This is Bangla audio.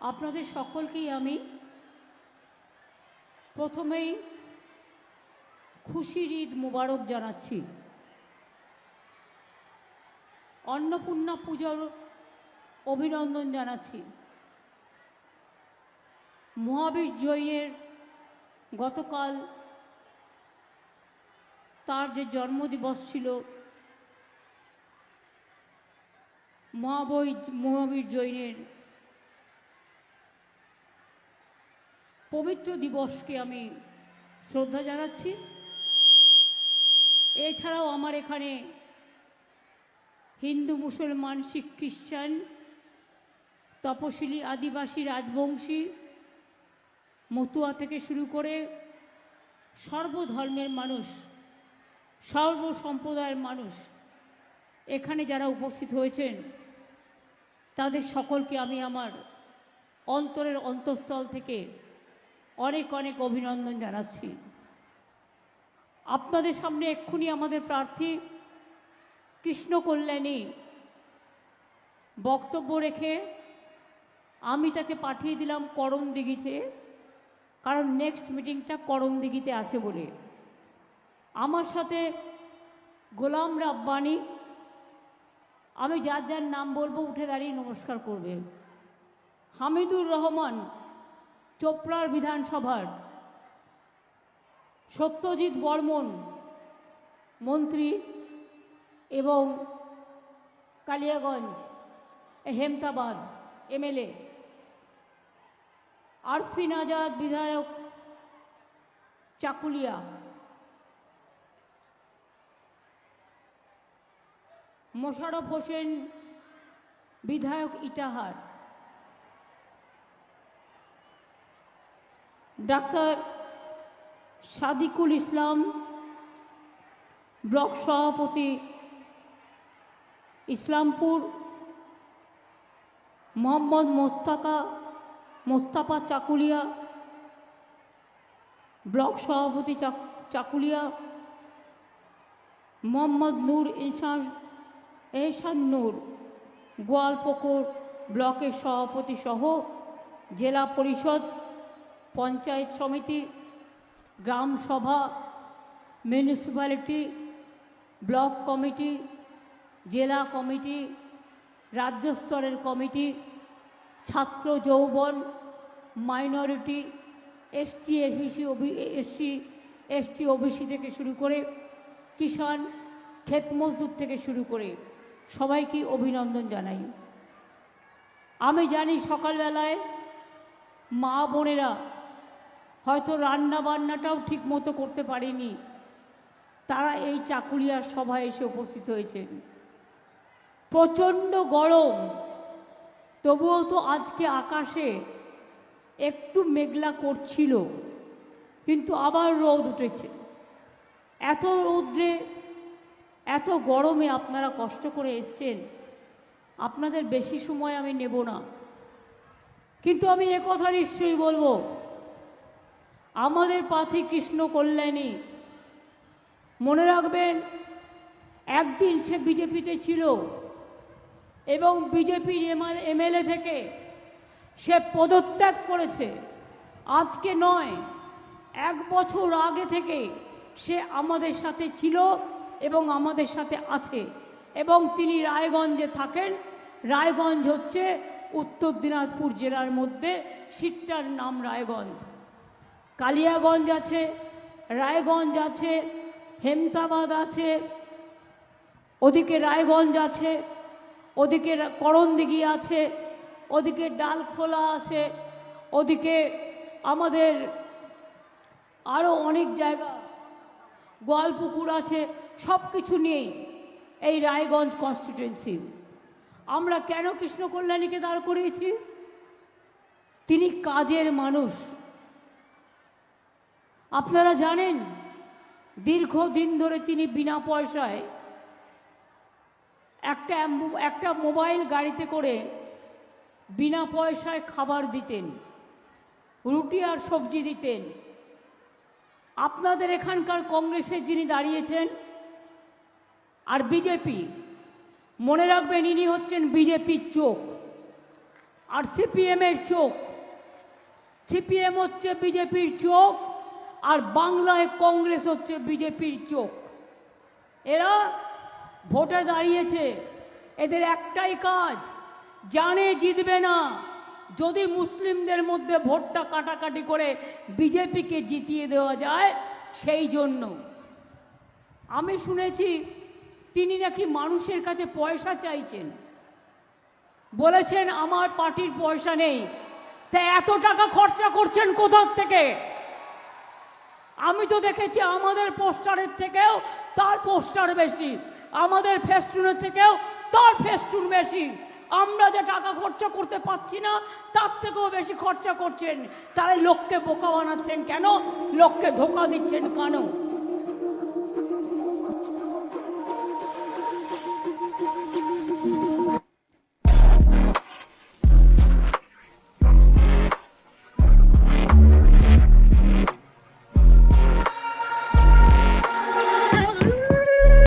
আপনাদের সকলকেই আমি প্রথমেই খুশির ঈদ মোবারক জানাচ্ছি। অন্নপূর্ণা পুজোর অভিনন্দন জানাচ্ছি। মহাবীর জৈনের গতকাল তার যে জন্মদিবস ছিল মহাবৈ মহাবীর জৈনের পবিত্র দিবসকে আমি শ্রদ্ধা জানাচ্ছি। এছাড়াও আমার এখানে হিন্দু, মুসলমান, শিখ, খ্রিস্টান, তপশিলি, আদিবাসী, রাজবংশী মতুয়া থেকে শুরু করে সর্বধর্মের মানুষ সর্ব সম্প্রদায়ের মানুষ এখানে যারা উপস্থিত হয়েছেন, তাদের সকলকে আমি আমার অন্তরের অন্তঃস্থল থেকে অনেক অনেক অভিনন্দন জানাচ্ছি। আপনাদের সামনে এক্ষুনি আমাদের প্রার্থী কৃষ্ণ কল্যাণী বক্তব্য রেখে আমি তাকে পাঠিয়ে দিলাম করণদিঘিতে, কারণ নেক্সট মিটিংটা করণদিঘিতে আছে বলে। আমার সাথে গোলাম রাব্বানি, আমি যার যার নাম বলব উঠে দাঁড়িয়ে নমস্কার করবে। হামিদুর রহমান চোপড়ার বিধানসভার সত্যজিৎ বর্মন মন্ত্রী এবং কালিয়াগঞ্জ, হেমতাবাদ এমএলএ। আরফিন আজাদ বিধায়ক চাকুলিয়া। মোশারফ হোসেন বিধায়ক ইটাহার। ডাক্তার সাদিকুল ইসলাম, ব্লক সভাপতি, ইসলামপুর, মোহাম্মদ মোস্তাকা, মোস্তাফা চাকুলিয়া, ব্লক সভাপতি চাক- চাকুলিয়া, মোহাম্মদ নূর ইনসান এহসান নূর, গোয়ালপুকুর ব্লকের সভাপতি সহ জেলা পরিষদ পঞ্চায়েত সমিতি, গ্রাম সভা মিউনিসিপ্যালিটি ব্লক কমিটি জেলা কমিটি রাজ্য স্তরের কমিটি ছাত্র যৌবন minority ST SBC SC ST OBC থেকে শুরু করে কিষাণ, ক্ষেত মজদুর থেকে শুরু করে সবাইকে অভিনন্দন জানাই। আমি জানি সকালবেলায় মা বোনেরা হয়তো রান্না বান্নাটাও ঠিক মতো করতে পারেনি। তারা এই চাকুলিয়ার সভায় এসে উপস্থিত হয়েছেন। প্রচণ্ড গরম। তবুও তো আজকে আকাশে একটু মেঘলা করছিল, কিন্তু আবার রোদ উঠেছে। এত রৌদ্রে, এত গরমে আপনারা কষ্ট করে এসছেন, আপনাদের বেশি সময় আমি নেব না। কিন্তু আমি কথা নিশ্চয়ই বলব। আমাদের পাথি কৃষ্ণ কল্যাণী। মনে রাখবেন, একদিন সে বিজেপিতে ছিল এবং বিজেপির এমএলএ থেকে সে পদত্যাগ করেছে। আজকে নয়, এক বছর আগে থেকে সে আমাদের সাথে ছিল এবং আমাদের সাথে আছে এবং তিনি রায়গঞ্জে থাকেন। রায়গঞ্জ হচ্ছে উত্তর দিনাজপুর জেলার মধ্যে, সিটটার নাম রায়গঞ্জ। কালিয়াগঞ্জ আছে, রায়গঞ্জ আছে, হেমতাবাদ আছে, ওদিকে রায়গঞ্জ আছে, ওদিকে করণদিঘি আছে, ওদিকে ডালখোলা আছে, ওদিকে আমাদের আরও অনেক জায়গা, গোয়ালপুকুর আছে সব কিছু নিয়েই এই রায়গঞ্জ কনস্টিটুয়েন্সি আমরা কেন কৃষ্ণ কল্যাণীকে দাঁড় করিয়েছি? তিনি কাজের মানুষ। আপনারা জানেন, দীর্ঘদিন ধরে তিনি বিনা পয়সায় একটা একটা মোবাইল গাড়িতে করে বিনা পয়সায় খাবার দিতেন, রুটি আর সবজি দিতেন। আপনাদের এখানকার কংগ্রেসের যিনি দাঁড়িয়েছেন আর বিজেপি, মনে রাখবেন ইনি হচ্ছেন বিজেপির চোখ আর সিপিএমের চোখ। সিপিএম হচ্ছে বিজেপির চোখ। আর বাংলায় কংগ্রেস হচ্ছে বিজেপির চোখ। এরা ভোটে দাঁড়িয়েছে। এদের একটাই কাজ, জানে জিতবে না। যদি মুসলিমদের মধ্যে ভোটটা কাটাকাটি করে বিজেপিকে জিতিয়ে দেওয়া যায়, সেই জন্য। আমি শুনেছি তিনি নাকি মানুষের কাছে পয়সা চাইছেন। বলেছেন, আমার পার্টির পয়সা নেই। তা এত টাকা খরচা করছেন কোথার থেকে? আমি তো দেখেছি আমাদের পোস্টারের থেকেও তার পোস্টার বেশি। আমাদের ফেস্টুনের থেকেও তার ফেস্টুন বেশি। আমরা যে টাকা খরচা করতে পারছি না, তার থেকেও বেশি খরচা করছেন। তাহলে লোককে বোকা বানাচ্ছেন কেন? লোককে ধোকা দিচ্ছেন কেন?